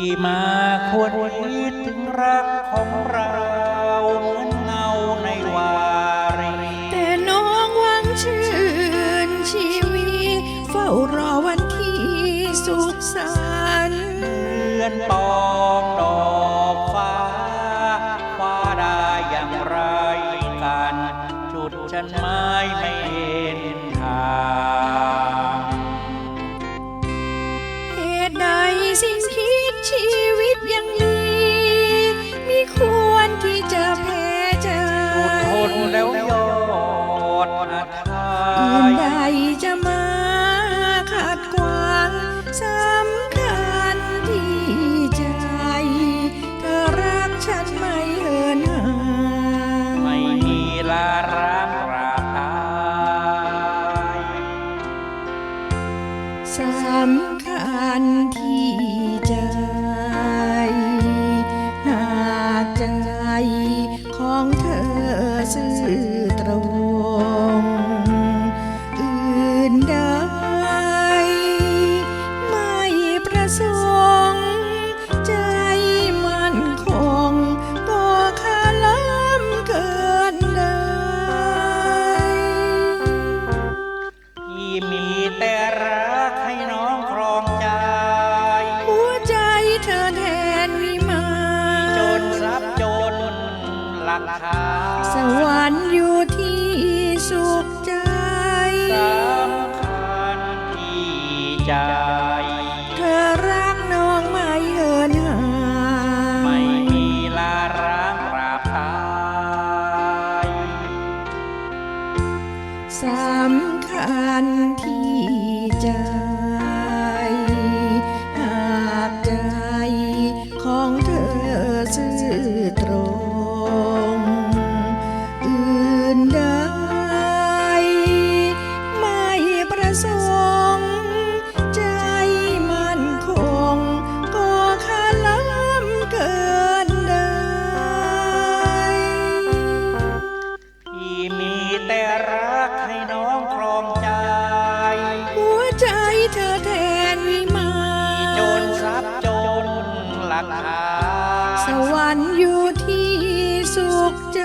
ที่มาควรคิดถึงรักของเราเหมือนเงาในวารีแต่น้องหวังชื่นชีวิตเฝ้ารอวันที่สุขสันต์เดือนปองดอกฟ้าฟ้าได้อย่างไรกัน จุดฉันไม้ไม่เห็นทางเหตุใดสิ่งคิ ดชีวิตยังมีมีควรที่จะแพ้ใจทนแล้วยอดอาทาอื่นย ใดจะมา สำคัญที่ใจหากจะ ลักฐานสวรรค์อยู่ที่สุขใจสำคัญที่ใจ เธอรักน้องไม่เหินห่าง ไม่มีลาร้างปราบตายสำคัญที่ใจ หากใจของเธอซื่อตรง วรรค์อยู่ที่สุขใจ